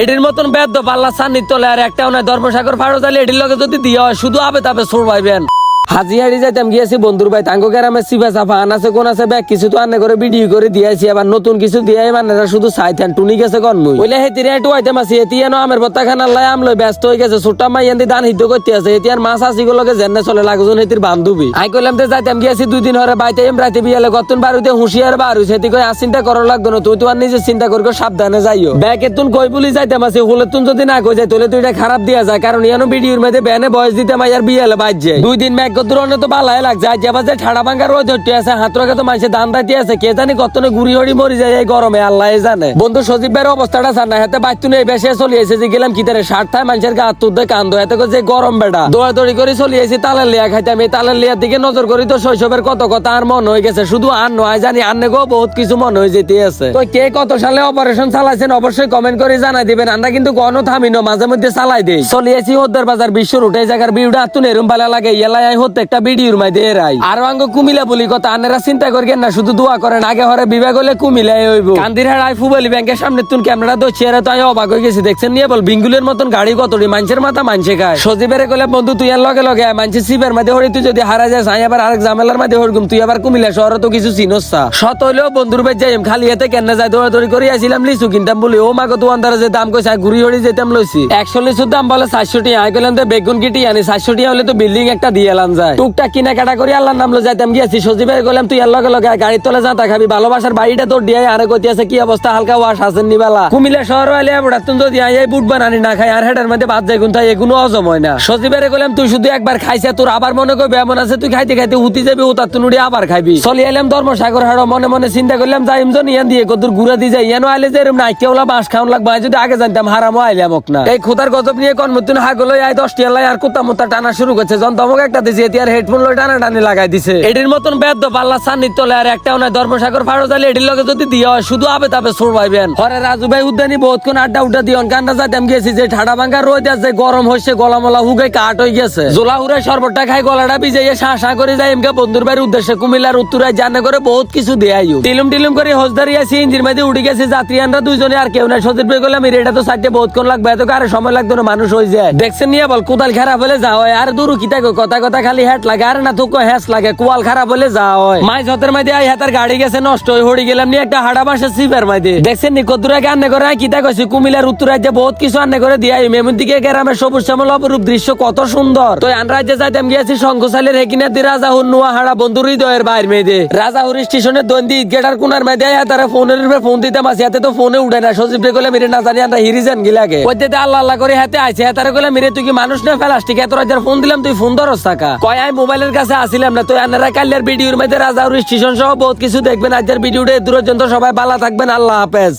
এটির মতন বেদ্য পাল্লা সান্নিধ্য আর একটাও ফাড়ো ধর্মসাগর, ফারোজালি, এটির লগে যদি দিয়ে হয়, শুধু আবে তাবে সুরবাইবেন হাজি হাড়ি যাইতাম, গিয়েছি বন্ধুর ভাই তাঙ্গ গ্রামে সিবা সাফা আনাছে কোন আছে ব্যাগ, কিছু তো আনে করে ভিডিও করে দিয়েছি আবার নতুন কিছু দিয়ে মানে শুধু চাইতেন টুনি গেছে কন মুই বলে হেতিরে একটু আইতাম আছি এতিয়ানো আমের ভত্তা খানা লাই আমলই ব্যস্ত হয়ে গেছে ছোট্টা মাই এন্দি দান হিদ্ধ করতে আছে এতিয়ার মাছ আসি গুলোকে জেনে চলে, লাগজন হেতির বান্ধবী। আই কইলাম তে যাইতাম, গিয়েছি দুই দিন হরে বাইতে, এম রাতে বিয়ালে গতন বাড়িতে হুঁশিয়ার বাড়ু সেটি কই আর চিন্তা করো লাগতো না, তুই তো আর নিজে চিন্তা করব, সাবধানে যাইও। ব্যাগ এতুন কই বলি যাইতাম আছি হলে তুন যদি না কই যাই তাহলে তুই এটা খারাপ দিয়া যায়, কারণ ইয়ানো ভিডিওর মধ্যে ব্যানে বয়স দিতে মাই আর বিয়ালে বাজছে দুই দিন ম্যাগ অন্য তো বালাই লাগছে। যাবা যে ঠাড়া ভাঙ্গা রোদ আছে তো মানুষের দান আছে। কে জানি হড়ি মরি যায় এই গরমে, আল্লাহ জানে। বন্ধু সজীব ভাইয়ের অবস্থাটা জানা হাতে নেই বেশি চলে এসে যে গেলাম কি তারে ষাট থায়, মানুষের গা যে গরম বেড়া দৌড়াদৌড়ি করে চলে তালের লিয়া এই তালের লিয়ার দিকে নজর করি তো শৈশবের কত কথা আর মন হয়ে গেছে। শুধু আর নয় জানি আর নেগো বহুত কিছু মন হয়ে যেতে আছে। তো কে কত সালে অপারেশন চালাইছেন অবশ্যই কমেন্ট করে জানাই দিবেন। আমরা কিন্তু কোনো থামিনো মাঝে মধ্যে চালাই দেই। চলিয়েছি হদ্দের বাজার বিশ্ব রুটে জায়গার বিউটা আতুন এরম ভালো লাগে। এলাই আই একটা ভিডিওর মাঝে এরাই। আর আঙ্গ কুমিলা বলি কথা আনেরা চিন্তা করেন না, শুধু দোয়া করেন, আগে হরে বিভাগ হলে কুমিলাই হইব। কান্দির হাড় আই ফুবালি ব্যাংকের সামনে তুন ক্যামেরা তো চেয়ারে তো আমি অবাক হয়ে গেছি। দেখছেন নিয়ে বল বিঙ্গুলের মতন গাড়ি কতটি, মানুষের মাথা মানছে খায়। সজীবের কলে বন্ধু, তুই আর লগে লগে মানছে সিবের মাঝে হরি, তুই যদি হারা যাস আমি আবার আরেক ঝামেলার মাঝে হরগুম, তুই আবার কুমিলা শহরে তো কিছু চিনস শত হইলেও বন্ধুর বেজ যাইম, খালি এতে কেন যায়, দৌড়াদৌড়ি করে আসছিলাম লিচু কিনতাম বলি। ও মাগো, দোকানদারে যে দাম কইছে ঘুরি হড়ি যেতাম লইছি। একশো লিচুর দাম বলে চারশো টিয়া আমি কইলাম তো বেগুন কিটি আনি চারশো টিয়া হলে তো বিল্ডিং একটা দিয়ে এলাম যায়। টুকটাক কেনাকাটা করে, আল্লাহর নাম লো যাইতাম। গিয়েছি, সজীবের কইলাম তুই আর লগে গাড়ির তলে যা খাবি ভালোবাসার বাড়িটা তোর দিয়ে আরে কইতে আছে, কি অবস্থা? হালকা ওয়াশ আছেন নিবেলা কুমিল্লা শহর হইলে বুড়া, তুমি যদি আই বুট বানানি না খাই, আর হেডের মধ্যে বাদ যায় গুনতাই এগুলো হজম হয় না। সজীবের কইলাম তুই শুধু একবার খাইছে, তোর আবার মনে কই এমন আছে, তুই খাইতে খাইতে হুতি যাবি ও তার তুনুড়ি আবার খাবি চলি এলাম ধর্মসাগর হাড়ো, মনে মনে চিন্তা করলাম যাই জন, ইয়ান দিয়ে কদুর ঘুরা দিয়ে যাই, ইয়ানো আইলে যে এরম নাই কেউলা বাঁশ খাওয়ান লাগবে যদি আগে জানতাম, হারামও আইলাম না। এই খুদার গজব নিয়ে কর্মতুন হাগলো আই দশটি এলাই আর কুত্তা মুত্তা টানা শুরু করছে যখন তমক একটা দিছে হেডফোন লই টানা টানি লাগাই দিছে। এটির মতন বেদ্য পাল্লা আর ধর্মসাগর এটির লগে যদি দিয়ে হয়, শুধু আবে তাবে হরে রাজু ভাই, উদ্যানি বহুতক্ষণ আড্ডা উড্ডা গেছি যে ঠাডা ভাঙ্গা রোদ আছে গরম হচ্ছে গলা মলা হুগে কাট হয়ে গেছে। জোলা খাই, গলাটা শাঁ শাঁ করে এমকে বন্ধুর বাড়ির উদ্দেশ্যে কুমিল্লার উত্তরায় জানে করে বহুত কিছু দেয়াইও টিলুম টিলুম করে হজদারি আছি ইঞ্জির মধ্যে উঠে গেছে যাত্রীয়ানরা দুইজনে। আর কেউ নাই সজির পেয়ে গেলাম এটা তো সাইডে বহুতক্ষণ লাগবে, এত কারে সময় লাগতো না, মানুষ হয়ে যায়। দেখছেন নিয়ে বল, কোদাল খারাপ হলে যা হয়, আর দূর কিতা কথা কথা খালি হ্যাট লাগে, আর না থুকো হেস লাগে, কোয়াল খারাপ হলে যা হয়। মাই যতের মধ্যে আই হাতার গাড়ি গেছে, নষ্ট হয়ে হড়ি গেলাম নিয়ে একটা হাড়া বাসে সিপের মধ্যে। দেখছেন নি কদুরা আন্নে করে কিতা কইছি, কুমিল্লার উত্তর রাজ্যে বহুত কিছু আন্নে করে দিয়াই মেমন দিকে গ্রামের সবুজ শ্যামল অপরূপ দৃশ্য কত সুন্দর। তো আন রাজ্যে যাইতাম, গিয়েছি শঙ্খশালের হেকিনার দি রাজাহুর নোয়া হাড়া বন্ধুর হৃদয়ের বাইর মেয়েদে রাজাহুর স্টেশনের দন্দি গেটার কোনার আয়া তারা ফোনের উপরে ফোন দিতাম আসি হাতে তো ফোনে উঠে না, সজীব রে কইলে, মেরে না জানি, আমরা হিরিজান গিলাকে ওই আল্লাহ আল্লাহ করে হাতে আইছে, হাতারে কইলে, মেরে, তুই কি মানুষ না ফেলাস ঠিক এত রাজার ফোন দিলাম, তুই ফোন ধরস টাকা কয় মোবাইলের কাছে আসিলাম না। তো এনারা কালিয়ার ভিডিওর মধ্যে রাজাউর স্টেশন সহ বহুত কিছু দেখবেন। আজকের ভিডিওটা দূরের জন্য সবাই ভালো থাকবেন। আল্লাহ হাফেজ।